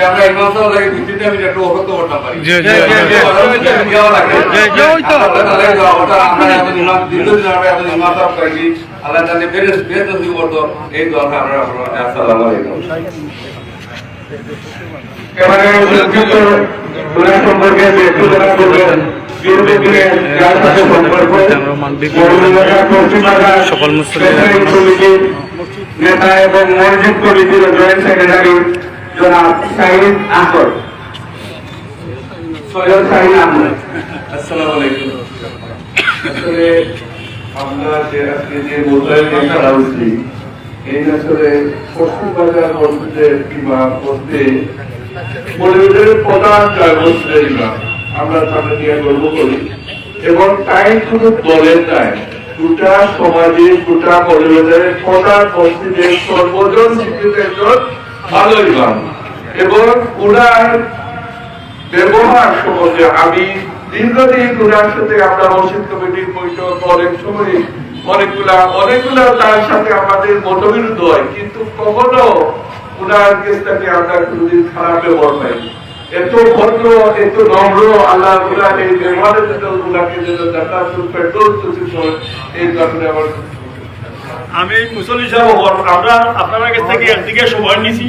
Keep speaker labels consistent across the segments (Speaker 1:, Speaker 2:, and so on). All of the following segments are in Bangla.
Speaker 1: আমরা একটু পারি
Speaker 2: জি, জি, জি, ওই তো।
Speaker 1: দীর্ঘদিন আমরা এত ইমাম সাহেব করেছি আল্লাহ বেরেস বেরেস নসিব করতো এই আমরা আসসালামু আলাইকুম এবারে সম্পর্কে যে করবেন
Speaker 2: সকল মুসলিম
Speaker 1: নেতা এবং মসজিদ কমিটির জয়েন্ট সেক্রেটারি জনাব সাইদ আহমদ। সৈয়দ সাইদ আহমদ। আসসালামু আলাইকুম। আসলে আমরা যে আজকে যে এই আসলে কিংবা পরিবারের প্রধান আমরা তাকে নিয়ে গর্ব করি। এবং তাই শুধু দলের নয় গোটা সমাজে, গোটা পরিবারের প্রধান মসজিদের সর্বজন স্বীকৃত একজন ভালো ইমাম। এবং ওনার ব্যবহার সম্বন্ধে আমি দীর্ঘদিন ওনার সাথে আমরা মসজিদ কমিটির বৈঠক অনেক সময় অনেকগুলা অনেকগুলা তার সাথে আমাদের মতবিরোধ হয় কিন্তু কখনো কাছ থেকে আমরা কোনোদিন খারাপ ব্যবহার পাই এত ভদ্র এত নম্র আল্লাহ এই ব্যবহারের জন্য ওনাকে যেন ফেরদৌস নসিব করেন, এই কারণে আমার
Speaker 3: আমি মুসল্লি সাহেব আমরা আপনার কাছ থেকে একদিকে সময় নিছি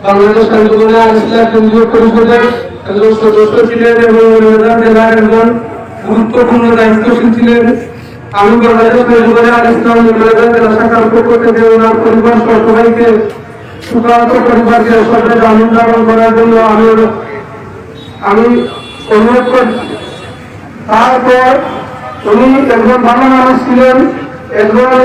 Speaker 4: বাংলাদেশ আন্দোলনে আলিসলাম কেন্দ্রীয় পরিষদের সদস্য ছিলেন এবং জেলার একজন গুরুত্বপূর্ণ দায়িত্বশীল ছিলেন আমি বাংলাদেশ আলিসলাম মৌলভীবাজার জেলা শাখার পক্ষ থেকে ওনার পরিবার সবাইকে সুকান্ত পরিবারকে সবাই জামিন করার তারপর উনি একজন ভালো মানুষ ছিলেন, একজন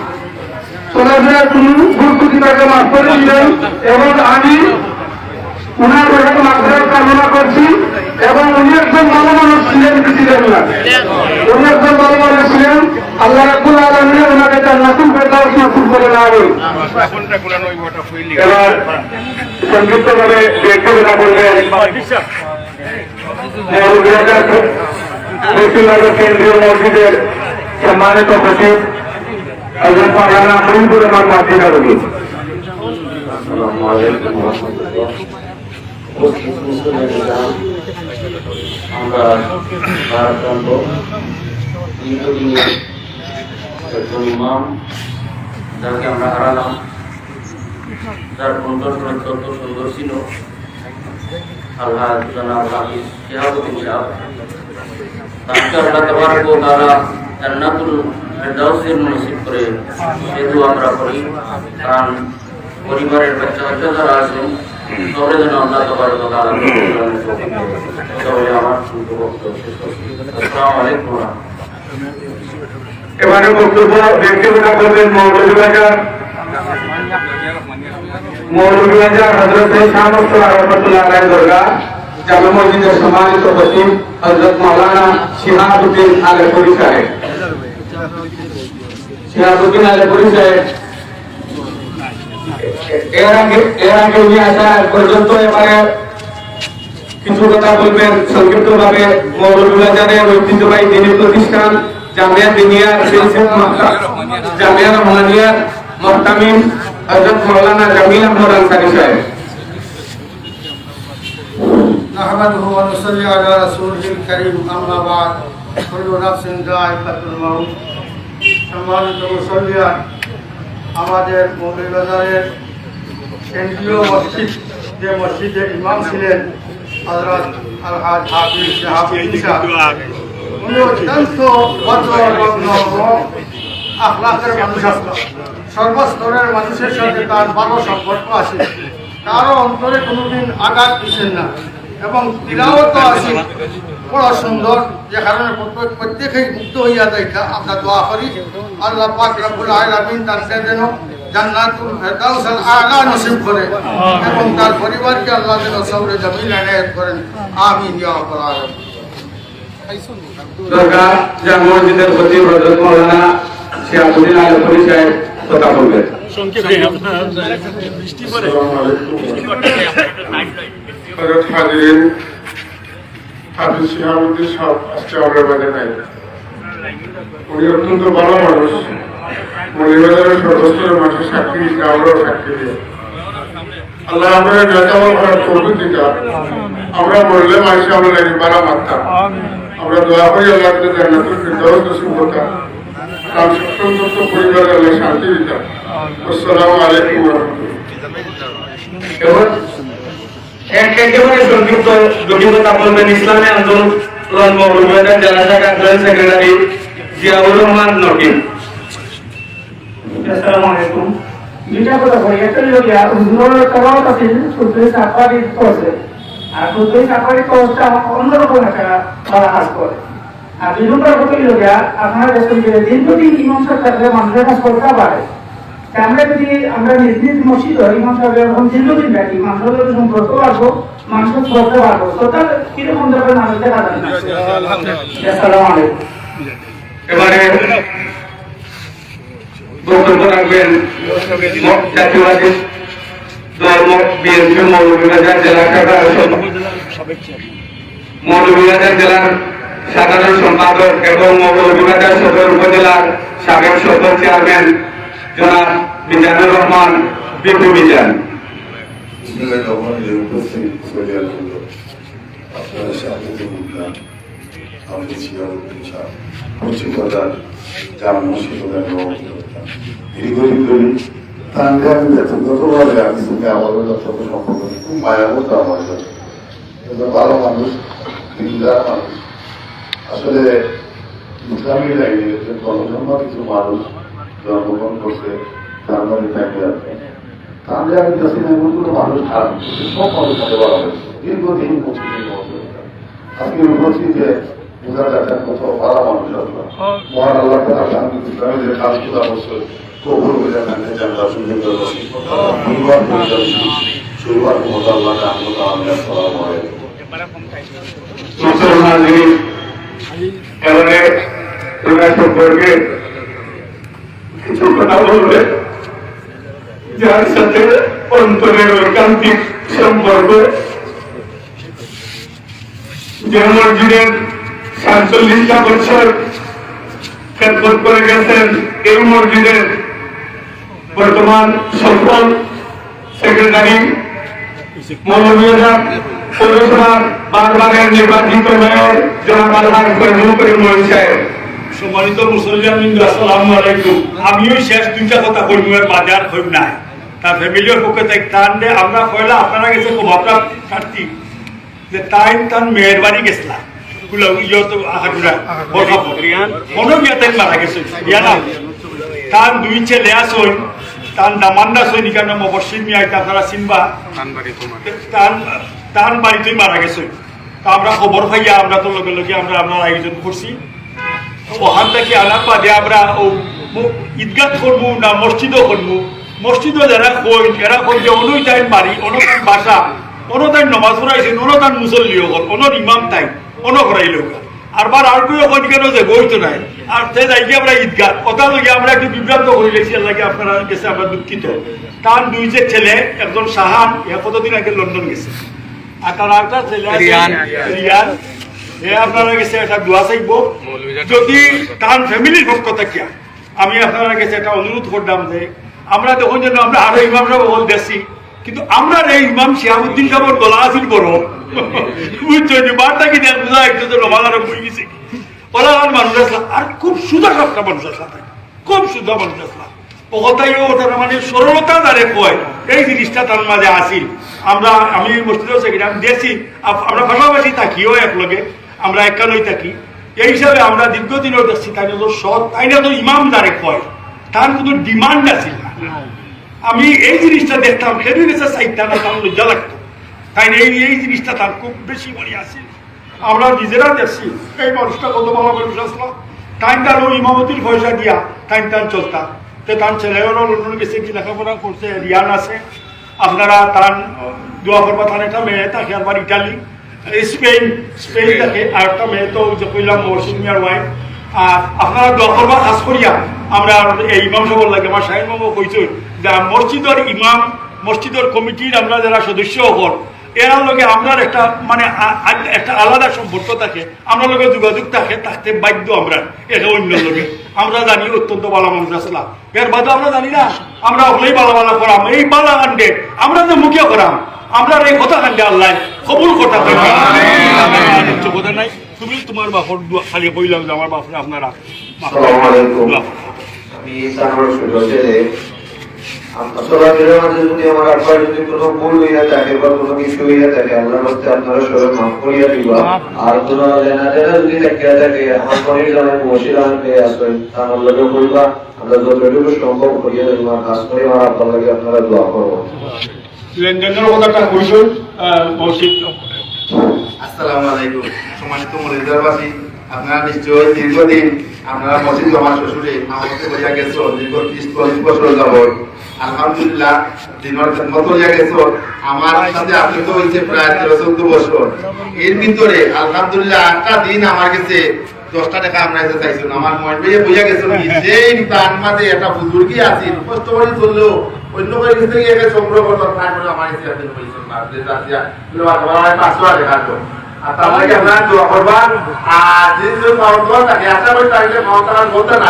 Speaker 4: তাকে মাফ করে দিবেন। এবং আমি মাফের কামনা করছি এবং উনি একজন ভালো মানুষ ছিলেন না। উনি একজন ভালো মানুষ ছিলেন। আল্লাহ ওনাকে নসিব করে দেবেন
Speaker 1: এবার মৌলভীবাজার পশ্চিমবঙ্গ কেন্দ্রীয় মসজিদের সম্মানিত সচিব।
Speaker 5: আমরা দীর্ঘদিনের একজন ইমাম যাকে আমরা হারালাম যার কণ্ঠস্বর অত্যন্ত সুন্দর ছিল আল্লাহ সাহেব তাকে আল্লাহ ওয়া তাআলা জান্নাতুল ফেরদাউসের নসিব করে সেতু আমরা করি। কারণ পরিবারের বাচ্চা বাচ্চা যারা আছেন সবাই যেন তাবারক ওয়া তাআলা সবাই আমার আসসালামু আলাইকুম
Speaker 1: এবারে বক্তব্য কথা বলবেন মৌলভীবাজার মৌলভীবাজার হজরত শাহ রহমতুল্লাহ আলাই দরগা জামে মসজিদের সম্মানিত সচিব হজরত মাওলানা শিহাবুদ্দিন আলেপুরি সাহেব। শিহাবুদ্দিন আলেপুরি সাহেব এর আগে এর আগে উনি আসা পর্যন্ত এবারে কিছু কথা বলবেন সংক্ষিপ্ত ভাবে মৌলভীবাজারের ঐতিহ্যবাহী দিনী প্রতিষ্ঠান জামিয়া দিনিয়ার প্রিন্সিপাল জামিয়া রহমানিয়ার মোহতামিম হযরত মাওলানা জামিল আহমদ আনসারী সাহেব
Speaker 6: نحمده ونصلي على رسوله الكريم أما بعد আমাদের মৌলিবাজারের কেন্দ্রীয় মসজিদ, যে মসজিদের ইমাম ছিলেন সর্বস্তরের মানুষের সাথে তার ভালো সম্পর্ক আছে। কারও অন্তরে কোনোদিন আঘাত দিচ্ছেন না এবং তিলাও তো আছে বড় সুন্দর যে কারণে প্রত্যেক- প্রত্যেকেই মুক্ত হইয়া দেখা আমরা দোয়া করি আল্লাহ পাক রব্বুল আলামিন তার যেন জান্নাতুল ফেরদাউস আল আলা নসিব করে এবং তার পরিবারকে আল্লাহ যেন সবরে জমিন এনায়েত করেন। আমিন ইয়া রাব্বাল আলামিন।
Speaker 1: দরগা জামে মসজিদের খতিব হযরত মাওলানা শিহাবুদ্দিন আলপুরি সাহেব কথা বলবেন।
Speaker 3: সংক্ষেপে আপনার বৃষ্টি পরে
Speaker 7: হজরত হাজিরিন হাফিজ শিহাবুদ্দিন সাহেব, আজকে আমাদের মাঝে নাই। উনি অত্যন্ত ভালো মানুষ। মৌলিবাজারের সর্বস্তরের মানুষের সাক্ষী দিচ্ছে আমরাও সাক্ষী দিই। আল্লাহ আমরা নেতামল করার প্রকৃতিটা আমরা মরলে মানুষ আমরা নাকি বারা মারতাম। আমরা দোয়া করি আল্লাহ জান্নাতুল ফিরদাউস নসিব করতাম তার সত্যন্ত পরিবার আল্লাহ শান্তি দিতাম আসসালামু আলাইকুম রাহমাতুল্লাহ।
Speaker 1: একেবারে সংক্ষিপ্ত জটিলতা বলবেন ইসলামী আন্দোলন মৌলবাজার জেলা শাখা জয়েন্ট সেক্রেটারি জিয়াউর রহমান নকিম।
Speaker 8: আসসালামু আলাইকুম। দুইটা কথা কই। একটা হলো গিয়া, হুজুরের তলাওয়াত আছে শুদ্ধই সাফারি করছে। আর শুদ্ধই সাফারি করছে অন্যরকম একটা বাধাঘাত করে। আর ইমাম সাহেব মানুষের কাছে তা আমরা যদি, আমরা নিজ মসজিদ ইমাম সাহেব এরকম দীর্ঘদিন মানুষের সাথে সম্পর্ক পারব কীরকম ধরনের মানুষ দেখা আলাইকুম।
Speaker 1: এবারে বক্তব্য রাখবেন জাতীয়বাদী দল বিএনপি মৌলভীবাজার জেলা মৌলভীবাজার জেলার সাধারণ সম্পাদক এবং মৌলভীবাজার সদর উপজেলার সাবেক সদর চেয়ারম্যান জনাব মিজানুর রহমান বিপু মিজান
Speaker 9: আপনারা স্বাগত বললাম আমাদের শাহ পশ্চিম বাজার জামা মসজিদ দীর্ঘদিন ধরে তাঙ্গে আমি ব্যক্তিগতভাবে আমি সঙ্গে আমাদের যথাযথ সম্পর্ক। খুব মায়া মতো আমার একজন ভালো মানুষ দিনদার মানুষ আসলে ইসলামী লাইনে যে কিছু মানুষ জন্মগ্রহণ করছে, তার মধ্যে থাকে আছে তাহলে আমি কাছে এমন কোনো মানুষ খারাপ সব মানুষ সাথে বলা হয়েছে। দীর্ঘদিন মুসলিম আজকে উপস্থিতে বোঝা যাচ্ছে পারা মানুষ মহান আল্লাহ শান্তি ইসলামীদের কাজ খোলা মতো আল্লাহকে আমরা আমি
Speaker 1: মুসলমান সম্পর্কে কিছু কথা বলবে যার সাথে অন্তরের ঐকান্তিক সম্পর্ক, যে মসজিদের সাতচল্লিশটা বছর খেদমত করে গেছেন, এই মসজিদের বর্তমান সফল সেক্রেটারি মৌলভীবাজার পৌরসভার বারবারের নির্বাচিত মেয়র জনাব ফজলুল করিম সাহেব।
Speaker 3: সম্মানিত মুসলিম আসসালামু আলাইকুম। আমিও শেষ দুইটা কথা বাজার হইম নাই। তার ফ্যামিলির পক্ষে তাই টান দে। আমরা কইলা আপনারা গেছে খুব আপনার কাটতি যে তাই তান মেয়ের বাড়ি গেছিলা। তার দুই ছেলে আসই তার মিয়া আপনারা চিনবা তার বাড়িতেই মারা গেছে। তা আমরা খবর পাইয়া আমরা তো লগে লগে আমরা আমরা আয়োজন করছি। ওখান থেকে আনার বাদে আমরা ও ঈদগাহ করব না মসজিদও করব মসজিদও যারা কই এরা কই যে অনুই টাইম বাড়ি অনুদান বাসা অনুদান নমাজ পড়াইছেন অনুদান মুসল্লিও কর অনুর ইমাম তাই অন করাইল আর বার আর কেউ এখন কেন যে বইতো নাই আর সে যাই গিয়ে আমরা ঈদগাহ কথা লগে আমরা একটু বিভ্রান্ত হয়ে গেছি লাগে আপনারা গেছে আমরা দুঃখিত তার দুই যে ছেলে একজন সাহান এ কতদিন আগে লন্ডন গেছে আর তার একটা ছেলে রিয়ান এ আপনারা কাছে একটা দোয়া যদি তার ফ্যামিলির পক্ষ থেকে আমি আপনারা কাছে একটা অনুরোধ করলাম যে আমরা তখন আমরা আরও ইমাম সাহেব বল দেখছি, কিন্তু আমরা ইমাম গলা আছিল বড় বুঝছ, যে বারটা কি দেখ বুঝা একটু তো বই গেছে। মানুষ আর খুব সুদা সাতটা মানুষ খুব সুদা মানুষ ওটার মানে সরলতা কয়, এই জিনিসটা তার মাঝে আসিল। আমরা, আমি মসজিদও সেখানে আমি দেখছি আমরা পাশাপাশি থাকিও একলগে আমরা একানই থাকি। এই হিসাবে আমরা দীর্ঘদিনও দেখছি তাই তো সৎ, তাই না? তো ইমাম দ্বারে কয়, তার কোনো ডিমান্ড আছিল না। আমি এই জিনিসটা দেখতাম, সেদিন গেছে চাইতাম না তার লজ্জা লাগতো। তাই এই এই জিনিসটা তার খুব বেশি বড়ি আছিল আমরা নিজেরা দেখছি, এই মানুষটা কত ভালো মানুষ আসলো। টাইম তার ওই ইমামতির পয়সা দিয়া টাইম তার চলতা। তো তার ছেলেও লন্ডন গেছে, কি লেখাপড়া করছে, রিয়ান আছে। আপনারা তার দোয়া করবা, তার একটা মেয়ে থাকে আবার ইটালি। স্পেন স্পেন থাকে আর একটা মেয়ে তো যে কইলাম মৌসুম মিয়ার ওয়াইফ। আর আপনারা দোয়া করবা খাস করিয়া আমরা এই ইমাম সবর লাগে আমার শাহিন মামু কইছে যে মসজিদের ইমাম মসজিদের কমিটির আমরা যারা সদস্য হল এরা লগে আমরা একটা মানে একটা আলাদা সম্পর্ক থাকে আমরা লগে যোগাযোগ থাকে তাতে বাধ্য আমরা একে অন্য লগে। আমরা জানি অত্যন্ত ভালো মানুষ আসলাম এর বাদে আমরা জানি না আমরা হলেই বালা বালা করাম। এই বালা কাণ্ডে আমরা যে মুখে করাম আমরা এই কথা কাণ্ডে আল্লাহ কবুল করতে কথা নাই। তুমি তোমার বাপর দোয়া খালি কইলাম যে আমার বাপরে আপনারা
Speaker 10: আমার আর যদি থাকিয়া থাকে আমি আসবেন লগে বলবা যতটুকু সম্ভব করিয়া কাজ করে আমার লাগে আপনারা দোয়া করব
Speaker 11: আপনারা আপনারা যাব আলহামদুলিল্লাহ এর ভিতরে একটা দিন আমার কাছে দশটা টাকা এসে চাইছিল আমার মন ভাইয়া বইয়া গেছিল সেই তার মাঝে একটা বুজুর্গই আছে, কষ্ট অন্য করে কাছ থেকে সংগ্রহ করতো তাই করে আমার কাছে আপনি বলছেন না যে তাতিয়া আমার পাঁচশো টাকা তো আর তার লাগে আপনারা দোয়া করবেন? আর যে যে খাওয়া থাকে আশা করি তাহলে টাকা বলতে না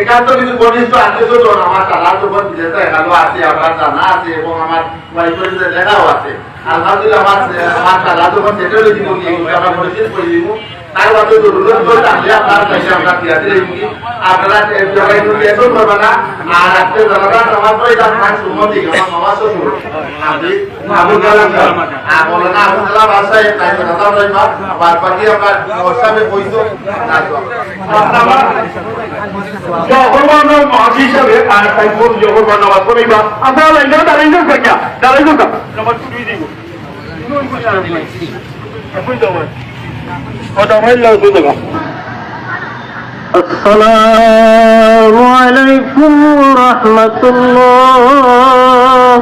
Speaker 11: একান্ত কিছু ঘনিষ্ঠ আত্মীয় স্বজন আমার দাদা যখন বিদেশে এখানে আছে আমার জানা আছে এবং আমার ওয়াইফের সাথে দেখাও আছে। আলহামদুলিল্লাহ আমার আমার দাদা যখন সেটেল হয়ে দিব আমরা পরিচিত করে দিব। তার বাদে জরুরত করে তাহলে আপনারা চাইলে আমরা ফিরাতে দিব আপনারা সবাই একটু টেনশন করবেন না আর আজকে জানাটা আমার তো এটা খান সুমতি আমার মামা শ্বশুর। আপনি আবু কালাম আর বলেন আবু কালাম বাসায় তাই কথা রইবা বাদ বাকি আপনার
Speaker 3: হিসাবে আর তাই বল জগর্বান নামাজ পড়িবা আপনারা লাইন দাঁড়াই দিব। এখন যাব। ওটা ভাই লাগবে দেবা
Speaker 4: السلام عليكم ورحمة الله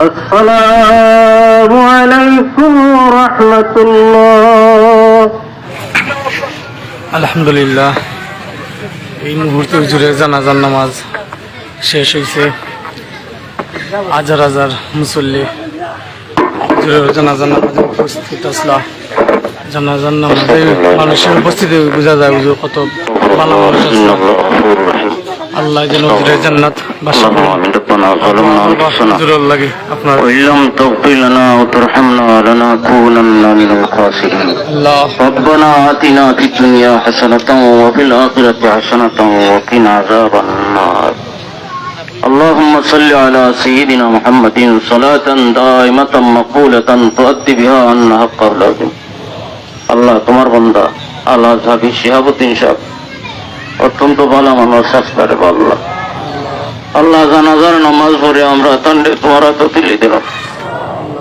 Speaker 4: السلام عليكم ورحمة الله
Speaker 5: আলহামদুলিল্লাহ এই মুহূর্তে হুজুরের জানাজার নামাজ শেষ হয়েছে হাজার হাজার মুসল্লি হুজুরের জানাজার নামাজে উপস্থিত আসলা জানাজান নামাজে মানুষের উপস্থিতি বোঝা যায় বুঝো কত ভালো মানুষ আসলো আল্লাহ যেন ওদের জান্নাত লাগে আপনার
Speaker 12: ইল্লাম তাগফিরনা ওয়া তারহামনা লানাকুনান্না মিনাল খাসিরিন
Speaker 5: আল্লাহ
Speaker 12: রব্বানা আতিনা ফিদ দুনিয়া হাসানাতাও ওয়া ফিল اللهم صل على سيدنا محمد صلاة دائمة مقبولة تؤدي بها عنا حق اللازم আল্লাহ তোমার বন্দা আল্লাহ সাহেব শিহাবুদ্দিন সাহেব অত্যন্ত ভালো মানুষ সাস্তারে আল্লাহ আল্লাহ জানাজার নামাজ পড়ে আমরা তান্ডে তোমার হাতে তুলে দিলাম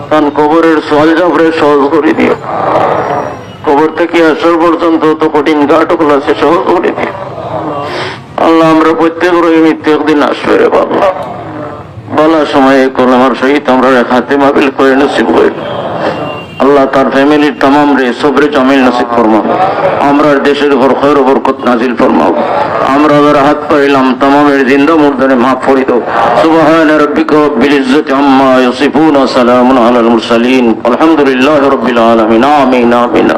Speaker 12: তান কবরের সোয়াল জাবরে সহজ করে দিও কবর থেকে আসর পর্যন্ত তো কঠিন ঘাটগুলো আছে সহজ করে দিও আল্লাহ, আমরা প্রত্যেক রোগ মৃত্যু একদিন আসবে রে বাবা বলা সময়ে কলমার সহিত আমরা হাতে মাবিল করে নসিব হইল আল্লাহ তার ফ্যামিলির তামাম রে সবরে জামিল নসিব ফরমাও আমরা দেশের উপর খৈর বরকত নাজিল ফরমাও আমরা যারা হাত পাইলাম তামামের জিন্দা মুর্দনে মাফ করি দাও সুবহান রাব্বিকা রব্বিল ইজ্জাতি আম্মা ইয়াসিফুন ওয়া সালামুন আলাল মুরসালিন। আলহামদুলিল্লাহি রাব্বিল আলামিন। আমিন আমিন।